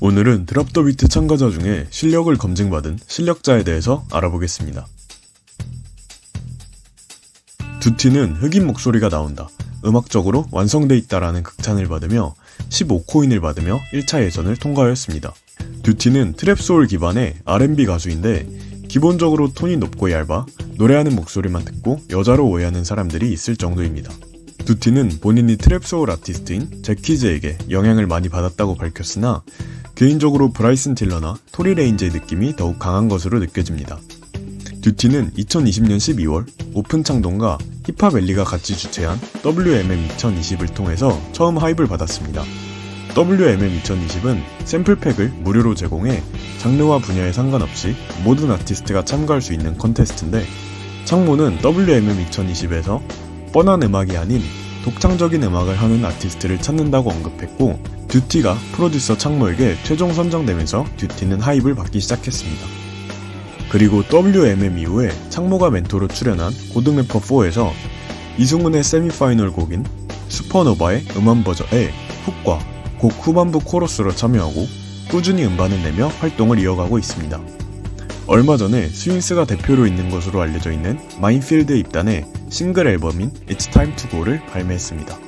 오늘은 드랍 더 비트 참가자 중에 실력을 검증받은 실력자에 대해서 알아보겠습니다. 두티는 흑인 목소리가 나온다. 음악적으로 완성돼 있다라는 극찬을 받으며 15코인을 받으며 1차 예선을 통과하였습니다. 듀티는 트랩 소울 기반의 R&B 가수인데 기본적으로 톤이 높고 얇아 노래하는 목소리만 듣고 여자로 오해하는 사람들이 있을 정도입니다. 두티는 본인이 트랩 소울 아티스트인 제키즈에게 영향을 많이 받았다고 밝혔으나 개인적으로 브라이슨 틸러나 토리 레인즈의 느낌이 더욱 강한 것으로 느껴집니다. 듀티는 2020년 12월 오픈 창동과 힙합 엘리가 같이 주최한 WMM 2020을 통해서 처음 하입을 받았습니다. WMM 2020은 샘플팩을 무료로 제공해 장르와 분야에 상관없이 모든 아티스트가 참가할 수 있는 컨테스트인데 창모는 WMM 2020에서 뻔한 음악이 아닌 독창적인 음악을 하는 아티스트를 찾는다고 언급했고 듀티가 프로듀서 창모에게 최종 선정되면서 듀티는 하입을 받기 시작했습니다. 그리고 WMM 이후에 창모가 멘토로 출연한 고등 래퍼 4에서 이승훈의 세미파이널 곡인 슈퍼노바의 음원 버전의 훅과 곡 후반부 코러스로 참여하고 꾸준히 음반을 내며 활동을 이어가고 있습니다. 얼마 전에 스윙스가 대표로 있는 것으로 알려져 있는 마인필드에 입단해 싱글 앨범인 It's Time to Go를 발매했습니다.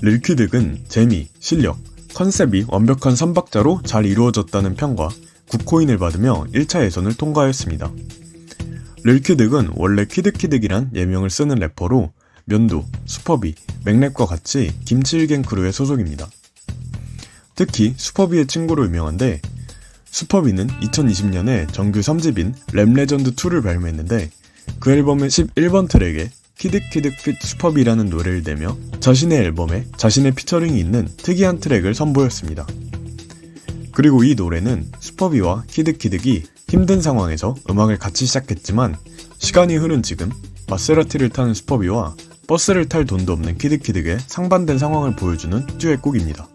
릴퀴득은 재미, 실력, 컨셉이 완벽한 3박자로 잘 이루어졌다는 평과 9코인을 받으며 1차 예선을 통과하였습니다. 릴퀴득은 원래 퀴득퀴득이란 예명을 쓰는 래퍼로 면도, 슈퍼비, 맥랩과 같이 김치일갱 크루의 소속입니다. 특히 슈퍼비의 친구로 유명한데 슈퍼비는 2020년에 정규 3집인 랩 레전드 2를 발매했는데 그 앨범의 11번 트랙에 키득키득 핏 슈퍼비라는 노래를 내며 자신의 앨범에 자신의 피처링이 있는 특이한 트랙을 선보였습니다. 그리고 이 노래는 슈퍼비와 키득키득이 힘든 상황에서 음악을 같이 시작했지만 시간이 흐른 지금 마세라티를 타는 슈퍼비와 버스를 탈 돈도 없는 키득키득의 상반된 상황을 보여주는 듀엣곡입니다.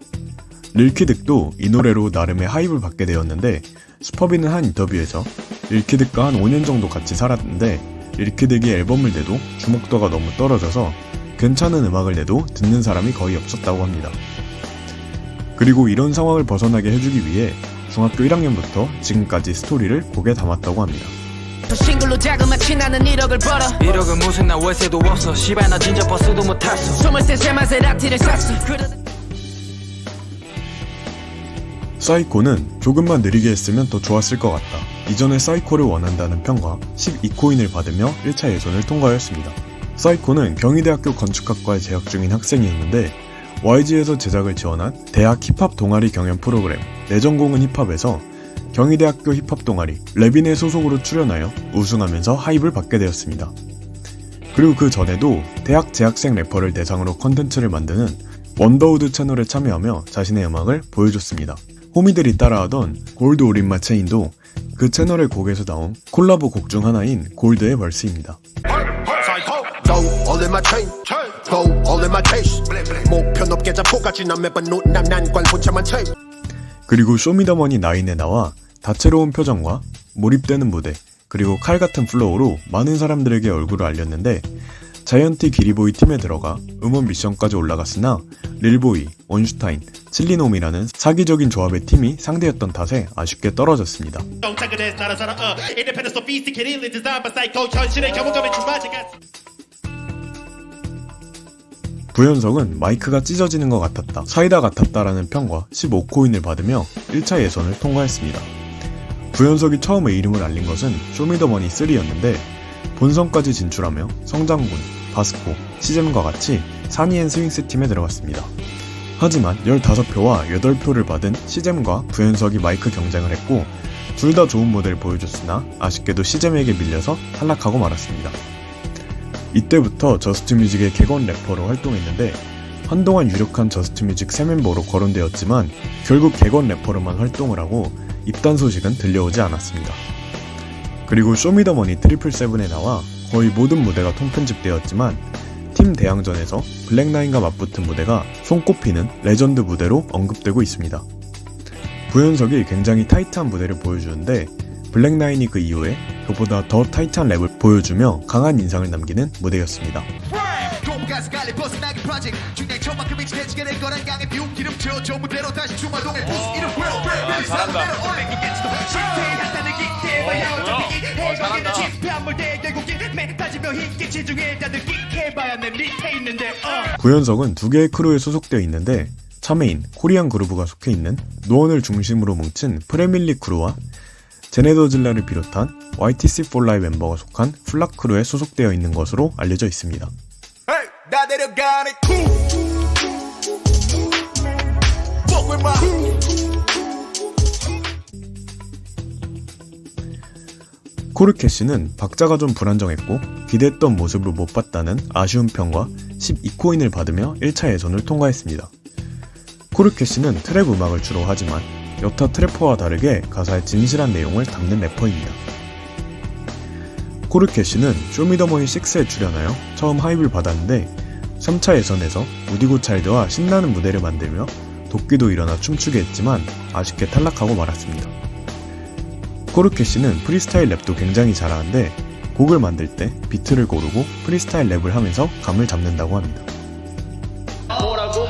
릴키득도 이 노래로 나름의 하입을 받게 되었는데 슈퍼비는 한 인터뷰에서 릴키득과 한 5년 정도 같이 살았는데 릴키득이 앨범을 내도 주목도가 너무 떨어져서 괜찮은 음악을 내도 듣는 사람이 거의 없었다고 합니다. 그리고 이런 상황을 벗어나게 해주기 위해 중학교 1학년부터 지금까지 스토리를 곡에 담았다고 합니다. 싱글로 자그마치 나는 1억을 벌어 1억은 무슨 나 월세도 없어 시발 나 진짜 버스도 못 탔어 23세 마세라티를 샀어 사이코는 조금만 느리게 했으면 더 좋았을 것 같다. 이전에 사이코를 원한다는 평과 12코인을 받으며 1차 예선을 통과하였습니다. 사이코는 경희대학교 건축학과에 재학 중인 학생이었는데 YG에서 제작을 지원한 대학 힙합 동아리 경연 프로그램 내 전공은 힙합에서 경희대학교 힙합 동아리 레빈의 소속으로 출연하여 우승하면서 하입을 받게 되었습니다. 그리고 그 전에도 대학 재학생 래퍼를 대상으로 컨텐츠를 만드는 원더우드 채널에 참여하며 자신의 음악을 보여줬습니다. 호미들이 따라하던 골드 오린마 체인도 그 채널의 곡에서 나온 콜라보 곡 중 하나인 골드의 벌스입니다. 그리고 쇼미더머니 9에 나와 다채로운 표정과 몰입되는 무대, 그리고 칼 같은 플로우로 많은 사람들에게 얼굴을 알렸는데 자이언티 기리보이 팀에 들어가 음원 미션까지 올라갔으나 릴보이, 원슈타인, 칠리놈이라는 사기적인 조합의 팀이 상대였던 탓에 아쉽게 떨어졌습니다. 사람 어 마이크가 찢어지는 것 같았다, 사이다 같았다라는 평과 15코인을 받으며 1차 예선을 통과했습니다. 부현석이 처음에 이름을 알린 것은 쇼미더머니 3였는데 본선까지 진출하며 성장군, 바스코, 시잼과 같이 사니앤 스윙스 팀에 들어갔습니다. 하지만 15표와 8표를 받은 시잼과 부현석이 마이크 경쟁을 했고 둘 다 좋은 무대를 보여줬으나 아쉽게도 시잼에게 밀려서 탈락하고 말았습니다. 이때부터 저스트 뮤직의 객원 래퍼로 활동했는데 한동안 유력한 저스트 뮤직 새 멤버로 거론되었지만 결국 객원 래퍼로만 활동을 하고 입단 소식은 들려오지 않았습니다. 그리고 쇼미더머니 트리플 세븐에 나와 거의 모든 무대가 통편집되었지만 팀 대항전에서 블랙나인과 맞붙은 무대가 손꼽히는 레전드 무대로 언급되고 있습니다. 부현석이 굉장히 타이트한 무대를 보여주는데 블랙나인이 그 이후에 그보다 더 타이트한 랩을 보여주며 강한 인상을 남기는 무대였습니다. 잘한다 힘께 끽해봐야 내 밑에 있는데 어. 구현석은 두 개의 크루에 소속되어 있는데 차메인, 코리안 그루브가 속해 있는 노원을 중심으로 뭉친 프레밀리 크루와 제네더 질라를 비롯한 YTC 폴라의 멤버가 속한 플락 크루에 소속되어 있는 것으로 알려져 있습니다. Hey, 코르캐시는 박자가 좀 불안정했고 기대했던 모습을 못 봤다는 아쉬운 평과 12코인을 받으며 1차 예선을 통과했습니다. 코르캐시는 트랩 음악을 주로 하지만 여타 트래퍼와 다르게 가사의 진실한 내용을 담는 래퍼입니다. 코르캐시는 쇼미더머니 6에 출연하여 처음 하입을 받았는데 3차 예선에서 우디고 차일드와 신나는 무대를 만들며 도끼도 일어나 춤추게 했지만 아쉽게 탈락하고 말았습니다. 코르케 씨는 프리스타일 랩도 굉장히 잘하는데 곡을 만들 때 비트를 고르고 프리스타일 랩을 하면서 감을 잡는다고 합니다. 뭐라고?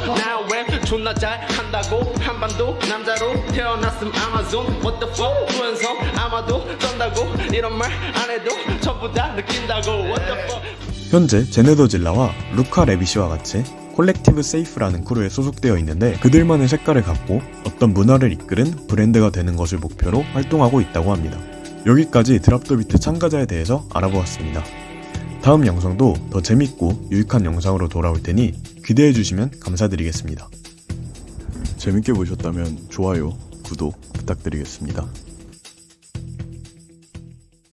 존나 잘한다고? 한반도 남자로 태어났음 아마존. What the fuck? 구현성 아마도 쩐다고? 이런 말 안 해도 전부 다 느낀다고. What the fuck? 현재 제네더 질라와 루카 레비시와 같이 콜렉티브 세이프라는 크루에 소속되어 있는데 그들만의 색깔을 갖고 어떤 문화를 이끄는 브랜드가 되는 것을 목표로 활동하고 있다고 합니다. 여기까지 드랍더 비트 참가자에 대해서 알아보았습니다. 다음 영상도 더 재밌고 유익한 영상으로 돌아올 테니 기대해 주시면 감사드리겠습니다. 재밌게 보셨다면 좋아요, 구독 부탁드리겠습니다.